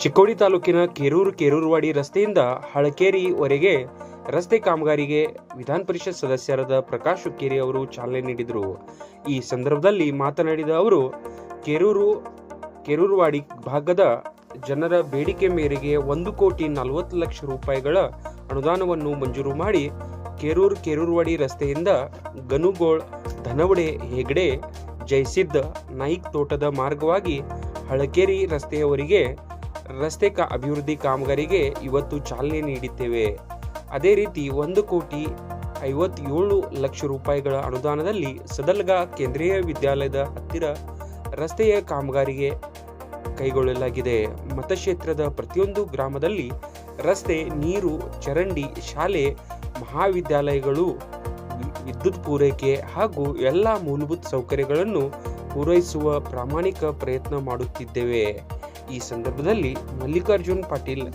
ಚಿಕ್ಕೋಡಿ ತಾಲೂಕಿನ ಕೆರೂರು ಕೆರೂರುವಾಡಿ ರಸ್ತೆಯಿಂದ ಹಳಕೇರಿವರೆಗೆ ರಸ್ತೆ ಕಾಮಗಾರಿಗೆ ವಿಧಾನ ಪರಿಷತ್ ಸದಸ್ಯರಾದ ಪ್ರಕಾಶ್ ಹುಕ್ಕೇರಿ ಅವರು ಚಾಲನೆ ನೀಡಿದರು. ಈ ಸಂದರ್ಭದಲ್ಲಿ ಮಾತನಾಡಿದ ಅವರು, ಕೆರೂರು, ಕೆರೂರುವಾಡಿ ಭಾಗದ ಜನರ ಬೇಡಿಕೆ ಮೇರೆಗೆ ಒಂದು ಕೋಟಿ ನಲವತ್ತು ಲಕ್ಷ ರೂಪಾಯಿಗಳ ಅನುದಾನವನ್ನು ಮಂಜೂರು ಮಾಡಿ ಕೇರೂರು ಕೆರೂರುವಾಡಿ ರಸ್ತೆಯಿಂದ ಗನುಗೋಳ್, ಧನವಡೆ, ಹೆಗಡೆ ಜಯಸಿದ್ದ ನಾಯ್ಕ್ ತೋಟದ ಮಾರ್ಗವಾಗಿ ಹಳಕೇರಿ ರಸ್ತೆಯವರೆಗೆ ರಸ್ತೆ ಅಭಿವೃದ್ಧಿ ಕಾಮಗಾರಿಗೆ ಇವತ್ತು ಚಾಲನೆ ನೀಡಿದ್ದೇವೆ. ಅದೇ ರೀತಿ ಒಂದು ಕೋಟಿ ಐವತ್ತೇಳು ಲಕ್ಷ ರೂಪಾಯಿಗಳ ಅನುದಾನದಲ್ಲಿ ಸದಲ್ಗಾ ಕೇಂದ್ರೀಯ ವಿದ್ಯಾಲಯದ ಹತ್ತಿರ ರಸ್ತೆಯ ಕಾಮಗಾರಿಗೆ ಕೈಗೊಳ್ಳಲಾಗಿದೆ. ಮತಕ್ಷೇತ್ರದ ಪ್ರತಿಯೊಂದು ಗ್ರಾಮದಲ್ಲಿ ರಸ್ತೆ, ನೀರು, ಚರಂಡಿ, ಶಾಲೆ, ಮಹಾವಿದ್ಯಾಲಯಗಳು, ವಿದ್ಯುತ್ ಪೂರೈಕೆ ಹಾಗೂ ಎಲ್ಲ ಮೂಲಭೂತ ಸೌಕರ್ಯಗಳನ್ನು ಪೂರೈಸುವ ಪ್ರಾಮಾಣಿಕ ಪ್ರಯತ್ನ ಮಾಡುತ್ತಿದ್ದೇವೆ. ಈ ಸಂದರ್ಭದಲ್ಲಿ ಮಲ್ಲಿಕಾರ್ಜುನ್ ಪಾಟೀಲ್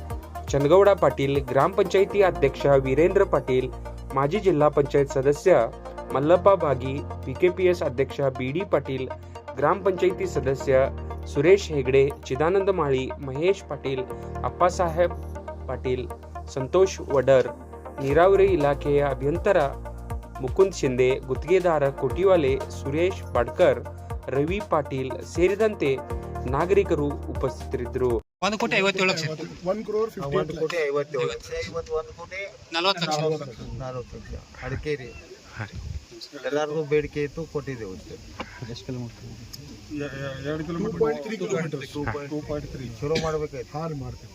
ಚನ್ನಗೌಡ ಪಾಟೀಲ್ ಗ್ರಾಮ ಪಂಚಾಯಿತಿ ಅಧ್ಯಕ್ಷ ವೀರೇಂದ್ರ ಪಾಟೀಲ್ ಮಾಜಿ ಜಿಲ್ಲಾ ಪಂಚಾಯತ್ ಸದಸ್ಯ ಮಲ್ಲಪ್ಪ ಬಾಗಿ ಪಿಕೆಪಿಎಸ್ ಅಧ್ಯಕ್ಷ ಬಿಡಿ ಪಾಟೀಲ್ ಗ್ರಾಮ ಪಂಚಾಯಿತಿ ಸದಸ್ಯ ಸುರೇಶ್ ಹೆಗಡೆ ಚಿದಾನಂದ ಮಾಳಿ ಮಹೇಶ್ ಪಾಟೀಲ್ ಅಪ್ಪಸಾಹೇಬ್ ಪಾಟೀಲ್ ಸಂತೋಷ್ ವಡರ್ ನೀರಾವರಿ ಇಲಾಖೆಯ ಅಭಿಯಂತರ ಮುಕುಂದ್ ಶಿಂದೆ ಗುತ್ತಿಗೆದಾರ ಕೋಟಿವಾಲೆ ಸುರೇಶ್ ಬಾಡ್ಕರ್ ರವಿ ಪಾಟೀಲ್ ಸೇರಿದಂತೆ ನಾಗರಿಕರು ಉಪಸ್ಥಿತರಿದ್ದರು. ಒಂದು ಕೋಟಿ ಐವತ್ತೇಳು ಲಕ್ಷ ಒಂದು ಕ್ರೋರ್ ಒಂದು ಕೋಟಿ ಐವತ್ತೇಳು ಲಕ್ಷ. ಇವತ್ತು ಒಂದು ಕೋಟಿ ನಲವತ್ತು ಲಕ್ಷ. ನಲವತ್ತು ಲಕ್ಷ. ಅಡಿಕೇರಿ ಎಲ್ಲರಿಗೂ ಬೇಡಿಕೆ ಇತ್ತು ಕೊಟ್ಟಿದ್ದೇವೆ ಎಷ್ಟು ಎರಡು kilometre three kilometre two point three ಶುರು ಮಾಡ್ಬೇಕಾಯ್ತು. ಹಾಲು ಮಾಡ್ತೀವಿ